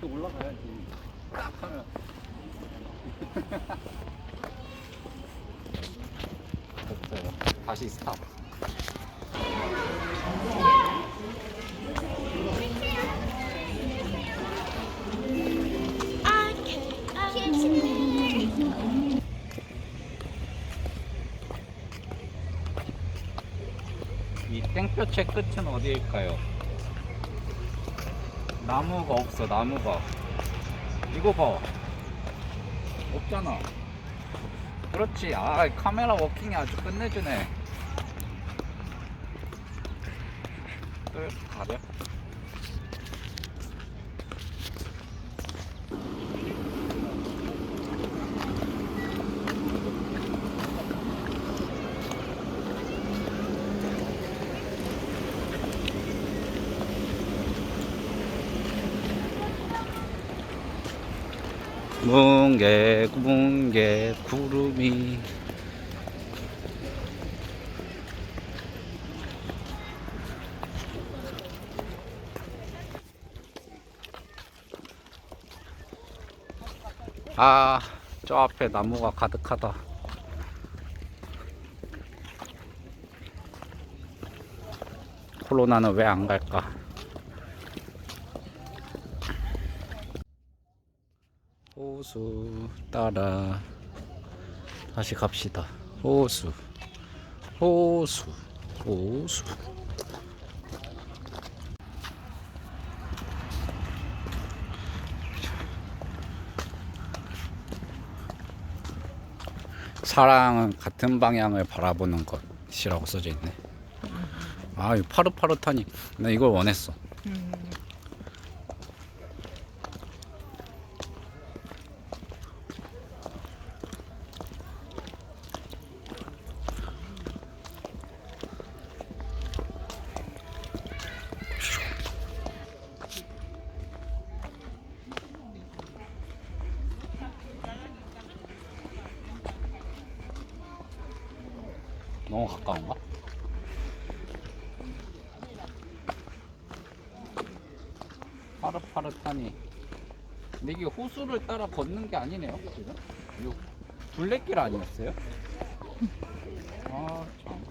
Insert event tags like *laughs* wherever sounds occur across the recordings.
이렇게 올라가야지. 딱 하면. *laughs* 다시 스탑. 이 땡볕의 끝은 어디일까요? 나무가 없어 나무가. 이거 봐. 없잖아. 그렇지. 아 카메라 워킹이 아주 끝내주네. 또 가려 뭉게 뭉게 구름이 아, 저 앞에 나무가 가득하다. 코로나는 왜 안 갈까? 호수 따라 다시 갑시다. 호수, 호수, 호수. 사랑은 같은 방향을 바라보는 것이라고 써져 있네. 아, 이 파릇파릇하니 나 이걸 원했어. 너무 가까운가? 파릇파릇하니. 근데 이게 호수를 따라 걷는 게 아니네요 지금? 이거 둘레길 아니었어요? 아참.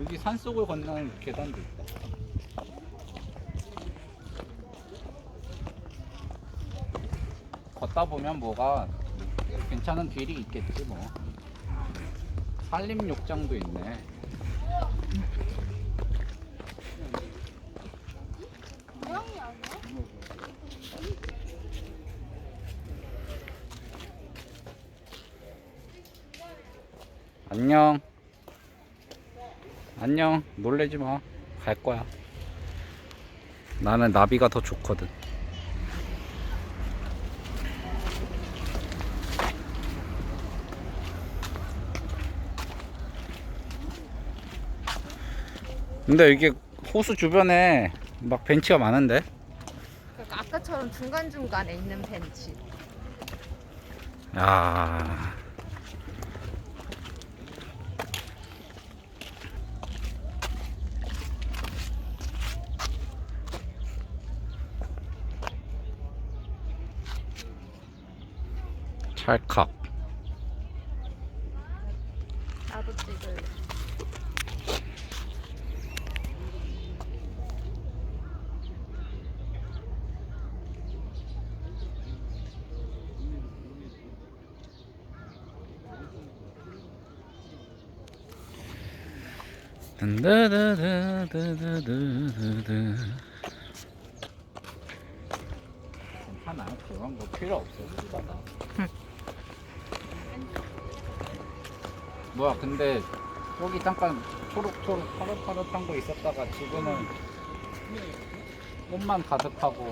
여기 산속을 건너는 계단도 있다. 걷다 보면 뭐가 괜찮은 길이 있겠지 뭐 산림욕장도 있네. 안녕. 안녕. 놀래지 마. 갈 거야. 나는 나비가 더 좋거든. 근데 이게 호수 주변에 막 벤치가 많은데? 그러니까 아까처럼 중간중간에 있는 벤치. 야. 찰칵. 나도 찍을. 괜찮아. 그런 거 필요 없어. 수다다. 뭐야, 근데 여기 잠깐 초록초록 파릇파릇한 거 있었다가 지금은 꽃만 가득하고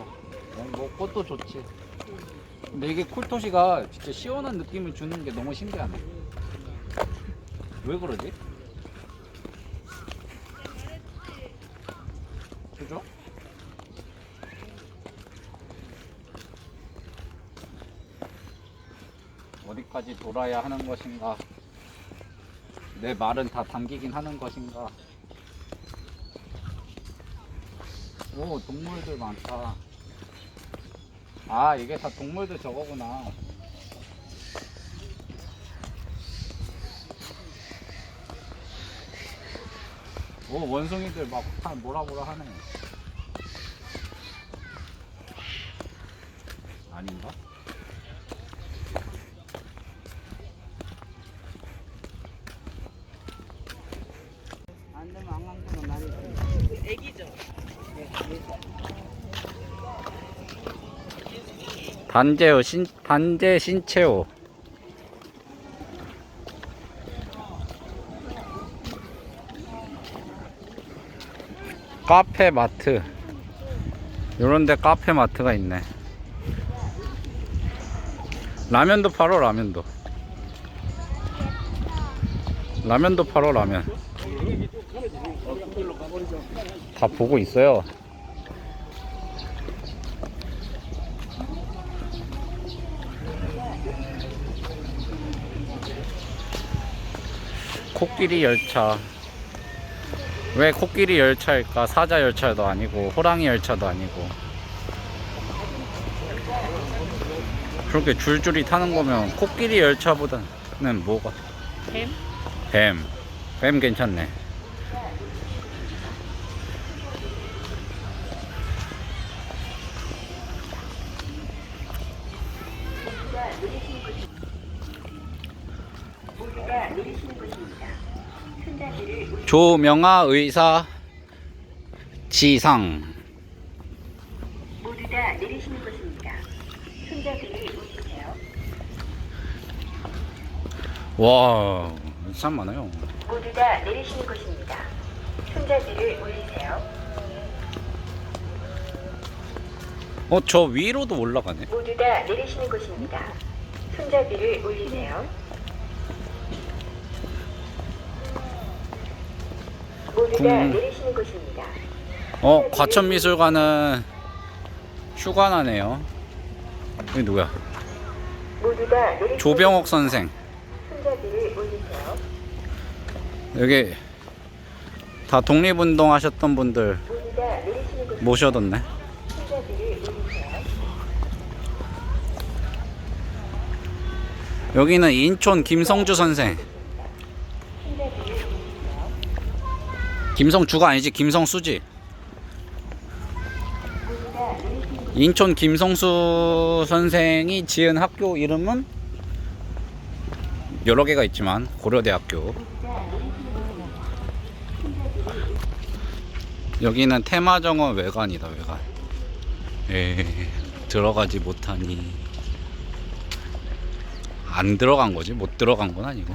어, 뭐 꽃도 좋지. 근데 이게 쿨토시가 진짜 시원한 느낌을 주는 게 너무 신기하네. 왜 그러지? 그죠? 어디까지 돌아야 하는 것인가? 내 말은 다 담기긴 하는 것인가? 오, 동물들 많다. 아 이게 다 동물들 저거구나. 오 원숭이들 막 다 뭐라 뭐라 하네. 아닌가? 안 되면 안 감고는 많이 애기죠? 단제호 신 단제 신채호. 카페 마트. 요런데 카페 마트가 있네. 라면도 팔어 라면도. 라면도 팔어 라면. 다 보고 있어요. 코끼리 열차. 왜 코끼리 열차일까? 사자 열차도 아니고 호랑이 열차도 아니고. 그렇게 줄줄이 타는 거면 코끼리 열차보다는 뭐가? 뱀? 뱀. 뱀 괜찮네. 조명아 의사 지상 모두 다 내리시는 것입니다. 손잡이를 올리세요. 와, 참 많아요. 모두 다 내리시는 것입니다. 손잡이를 올리세요. 어, 저 위로도 올라가네. 모두 다 내리시는 것입니다. 손잡이를 올리세요. 다 음. 어, 과천미술관은 휴관하네요. 이게 누구야? 조병옥 선생. 여기 다 독립운동 하셨던 분들. 모셔뒀네. 여기는 인촌 김성주 선생. 손잡이를 올리세요. 김성주가 아니지, 김성수지. 인촌 김성수 선생이 지은 학교 이름은 여러 개가 있지만 고려대학교. 여기는 테마정원 외관이다 외관. 에 들어가지 못하니 안 들어간 거지 못 들어간 건 아니고.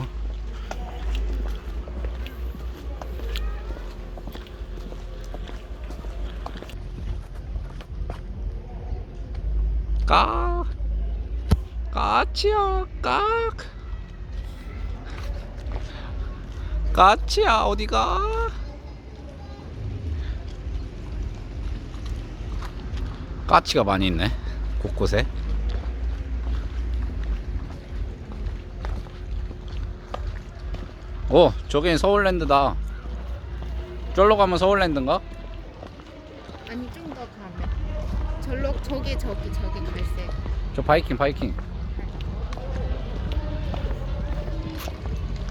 까 까치야 까 까치야 어디가? 까치가 많이 있네 곳곳에. 오 저긴 서울랜드다. 저로 가면 서울랜드인가? 아니 좀더 가면. 절로 저기 저기 저기 갈색. 저 바이킹 바이킹.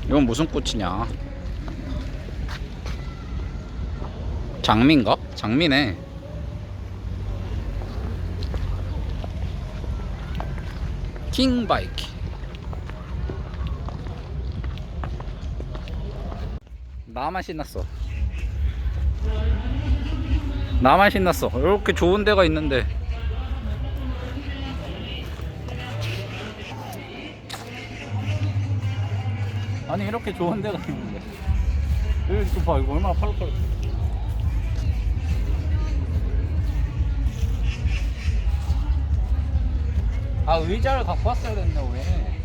이건 무슨 꽃이냐? 장미인가? 장미네. 킹바이킹. 나만 신났어 나만 신났어 이렇게 좋은 데가 있는데 아니 이렇게 좋은 데가 있는데 여기 또 봐, 이거 얼마나 팔팔. 아 의자를 갖고 왔어야 됐네 왜?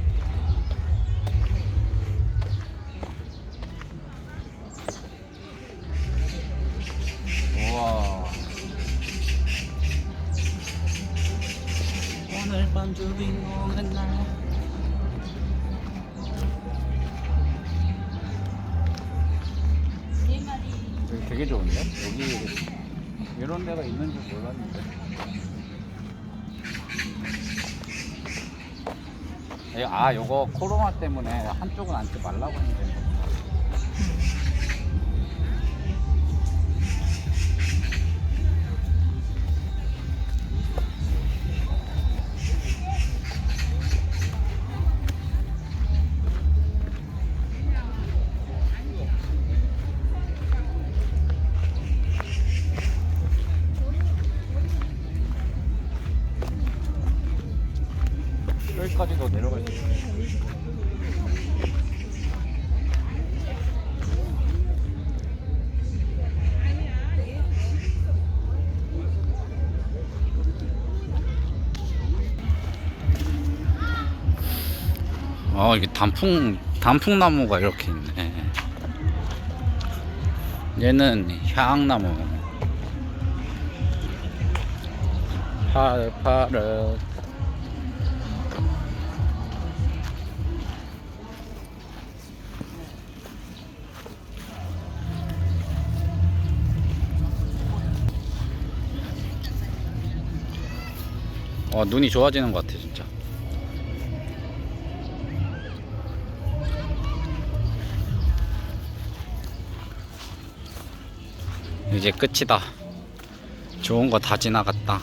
여기 되게 좋은데? 여기 이런 데가 있는 줄 몰랐는데. 아, 이거 코로나 때문에 한쪽은 앉지 말라고 했는데. 아 이게 단풍 단풍나무가 이렇게 있네. 얘는 향나무. 파릇파릇. 어 눈이 좋아지는 것 같아 진짜. 이제 끝이다. 좋은 거 다 지나갔다.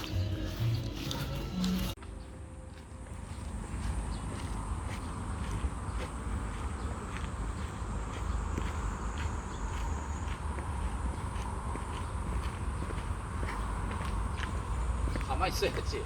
가만히 있어야지.